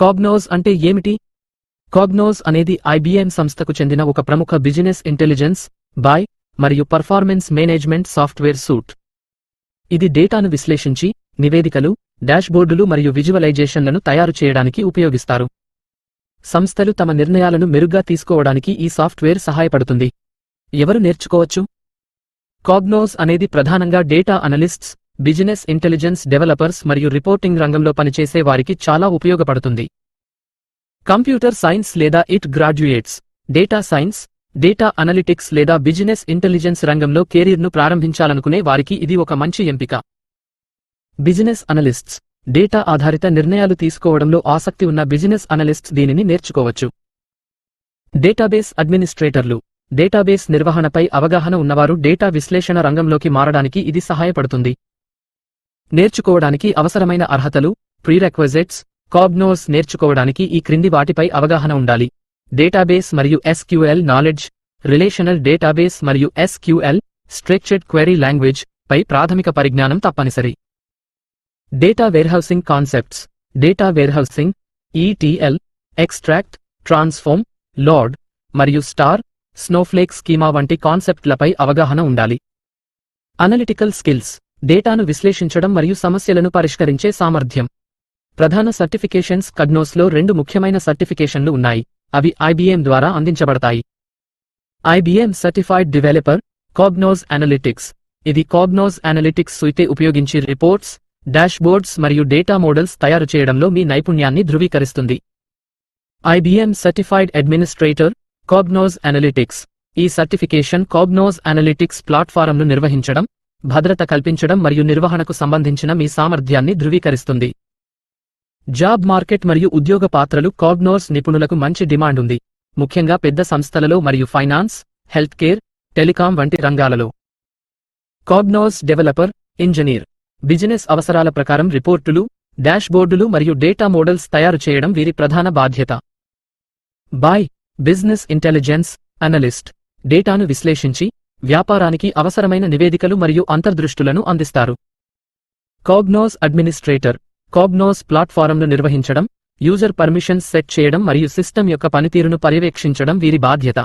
కాగ్నోజ్ అంటే ఏమిటి? కాగ్నోజ్ అనేది ఐబిఎం సంస్థకు చెందిన ఒక ప్రముఖ బిజినెస్ ఇంటెలిజెన్స్ బాయ్ మరియు పర్ఫార్మెన్స్ మేనేజ్మెంట్ సాఫ్ట్వేర్ సూట్. ఇది డేటాను విశ్లేషించి నివేదికలు డాష్బోర్డులు మరియు విజువలైజేషన్లను తయారు చేయడానికి ఉపయోగిస్తారు. సంస్థలు తమ నిర్ణయాలను మెరుగ్గా తీసుకోవడానికి ఈ సాఫ్ట్వేర్ సహాయపడుతుంది. ఎవరు నేర్చుకోవచ్చు? కాగ్నోస్ అనేది ప్రధానంగా data analysts business intelligence developers మరియు రిపోర్టింగ్ రంగంలో పనిచేసే వారికి చాలా ఉపయోగపడుతుంది. కంప్యూటర్ సైన్స్ లేదా IT graduates data science data analytics లేదా బిజినెస్ ఇంటెలిజెన్స్ రంగంలో కెరీర్ను ప్రారంభించాలనుకునే వారికి ఇది ఒక మంచి ఎంపిక. బిజినెస్ అనలిస్ట్స్ డేటా ఆధారిత నిర్ణయాలు తీసుకోవడంలో ఆసక్తి ఉన్న బిజినెస్ అనలిస్ట్స్ దీనిని నేర్చుకోవచ్చు. డేటాబేస్ అడ్మినిస్ట్రేటర్లు డేటాబేస్ నిర్వహణపై అవగాహన ఉన్నవారు డేటా విశ్లేషణ రంగంలోకి మారడానికి ఇది సహాయపడుతుంది. నేర్చుకోవడానికి అవసరమైన అర్హతలు ప్రీరెక్వజెట్స్ కాగ్నోస్ నేర్చుకోవడానికి ఈ క్రింది వాటిపై అవగాహన ఉండాలి. డేటాబేస్ మరియు ఎస్క్యూఎల్ నాలెడ్జ్ రిలేషనల్ డేటాబేస్ మరియు ఎస్క్యూఎల్ స్ట్రక్చర్డ్ క్వెరీ లాంగ్వేజ్ పై ప్రాథమిక పరిజ్ఞానం తప్పనిసరి. Data warehousing concepts. Data warehousing ETL extract transform load మరియు స్టార్ స్నోఫ్లేక్ స్కీమా వంటి కాన్సెప్ట్లపై అవగాహన ఉండాలి. అనలిటికల్ స్కిల్స్ డేటాను విశ్లేషించడం మరియు సమస్యలను పరిష్కరించే సామర్థ్యం. ప్రధాన సర్టిఫికేషన్స్ కగ్నోస్లో రెండు ముఖ్యమైన సర్టిఫికేషన్లు ఉన్నాయి. అవి ఐబీఎం ద్వారా అందించబడతాయి. IBM certified developer Cognos analytics ఇది కాగ్నోజ్ అనలిటిక్స్ సుయితే ఉపయోగించి రిపోర్ట్స్ డాష్బోర్డ్స్ మరియు డేటా మోడల్స్ తయారు చేయడంలో మీ నైపుణ్యాన్ని ధృవీకరిస్తుంది. IBM certified administrator Cognos analytics ఈ సర్టిఫికేషన్ కాగ్నోజ్ అనలిటిక్స్ ప్లాట్ఫారంను నిర్వహించడం భద్రత కల్పించడం మరియు నిర్వహణకు సంబంధించిన మీ సామర్థ్యాన్ని ధృవీకరిస్తుంది. జాబ్ మార్కెట్ మరియు ఉద్యోగ పాత్రలు కాగ్నోస్ నిపుణులకు మంచి డిమాండ్ ఉంది. ముఖ్యంగా పెద్ద సంస్థలలో మరియు ఫైనాన్స్ హెల్త్ కేర్ టెలికాం వంటి రంగాలలో. కాగ్నోస్ డెవలపర్ ఇంజనీర్. బిజినెస్ అవసరాల ప్రకారం రిపోర్టులు డాష్బోర్డులు మరియు డేటా మోడల్స్ తయారు చేయడం వీరి ప్రధాన బాధ్యత. BI business intelligence analyst. డేటాను విశ్లేషించి వ్యాపారానికి అవసరమైన నివేదికలు మరియు అంతర్దృష్టులను అందిస్తారు. కాగ్నోస్ అడ్మినిస్ట్రేటర్ కాగ్నోస్ ప్లాట్ఫారంను నిర్వహించడం యూజర్ పర్మిషన్స్ సెట్ చేయడం మరియు సిస్టమ్ యొక్క పనితీరును పర్యవేక్షించడం వీరి బాధ్యత.